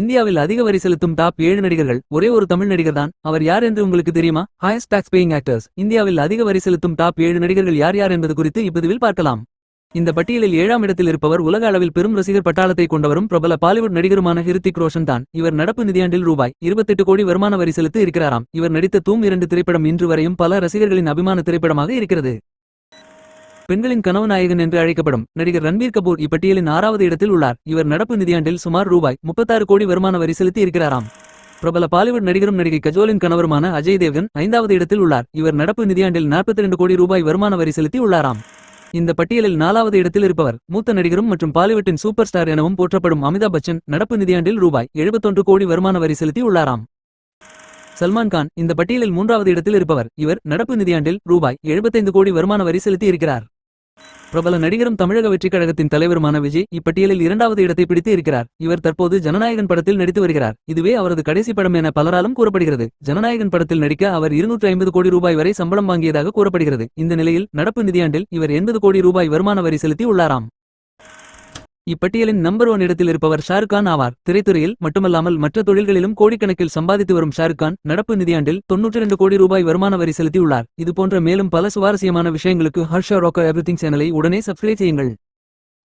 இந்தியாவில் அதிக வரி செலுத்தும் டாப் ஏழு நடிகர்கள் ஒரே ஒரு தமிழ் நடிகர் தான் அவர் யார் என்று உங்களுக்கு தெரியுமா? ஹையஸ்ட் டாக்ஸ் பேயிங் ஆக்டர்ஸ் இந்தியாவில் அதிக வரி செலுத்தும் டாப் ஏழு நடிகர்கள் யார் யார் என்பது குறித்து இப்பதிவில் பார்க்கலாம். இந்த பட்டியலில் ஏழாம் இடத்தில் இருப்பவர் உலக அளவில் பெரும் ரசிகர் பட்டாளத்தை கொண்டவரும் பிரபல பாலிவுட் நடிகருமான ஹிருத்திக் ரோஷன் தான். இவர் நடப்பு நிதியாண்டில் ரூபாய் இருபத்தெட்டு கோடி வருமான வரி செலுத்தி இருக்கிறாராம். இவர் நடித்த தூம் இரண்டு திரைப்படம் இன்று வரையும் பல ரசிகர்களின் அபிமான திரைப்படமாக இருக்கிறது. பெண்களின் கனவு நாயகன் என்று அழைக்கப்படும் நடிகர் ரன்பீர் கபூர் இப்பட்டியலின் ஆறாவது இடத்தில் உள்ளார். இவர் நடப்பு நிதியாண்டில் சுமார் ரூபாய் முப்பத்தாறு கோடி வருமான வரி செலுத்தி இருக்கிறாராம். பிரபல பாலிவுட் நடிகரும் நடிகை கஜோலின் கணவருமான அஜய் தேவ்கன் ஐந்தாவது இடத்தில் உள்ளார். இவர் நடப்பு நிதியாண்டில் 42 கோடி ரூபாய் வருமான வரி செலுத்தி உள்ளாராம். இந்த பட்டியலில் நாலாவது இடத்தில் இருப்பவர் மூத்த நடிகரும் மற்றும் பாலிவுட்டின் சூப்பர் ஸ்டார் எனவும் போற்றப்படும் அமிதாப் பச்சன் நடப்பு நிதியாண்டில் ரூபாய் 71 கோடி வருமான வரி செலுத்தி உள்ளாராம். சல்மான் கான் இந்த பட்டியலில் மூன்றாவது இடத்தில் இருப்பவர். இவர் நடப்பு நிதியாண்டில் ரூபாய் 75 கோடி வருமான வரி செலுத்தி இருக்கிறார். பிரபல நடிகரும் தமிழக வெற்றிக் கழகத்தின் தலைவருமான விஜய் இப்பட்டியலில் இரண்டாவது இடத்தை பிடித்து இருக்கிறார். இவர் தற்போது ஜனநாயகன் படத்தில் நடித்து வருகிறார். இதுவே அவரது கடைசி படம் என பலராலும் கூறப்படுகிறது. ஜனநாயகன் படத்தில் நடிக்க அவர் 250 ஐம்பது கோடி ரூபாய் வரை சம்பளம் வாங்கியதாக கூறப்படுகிறது. இந்த நிலையில் நடப்பு நிதியாண்டில் இவர் எண்பது கோடி ரூபாய் வருமான வரி செலுத்தி உள்ளாராம். இப்பட்டியலின் நம்பர் ஒன் இடத்தில் இருப்பவர் ஷாருக்கான் ஆவார். திரைத்துறையில் மட்டுமல்லாமல் மற்ற தொழில்களிலும் கோடிக்கணக்கில் சம்பாதித்து வரும் ஷாருக் கான் நடப்பு நிதியாண்டில் 92 கோடி ரூபாய் வருமான வரி செலுத்தியுள்ளார். இது போன்ற மேலும் பல சுவாரஸ்யமான விஷயங்களுக்கு ஹர்ஷா ராக்கர் எவ்ரிதிங் சேனலை உடனே சப்ஸ்கிரைப் செய்யுங்கள்.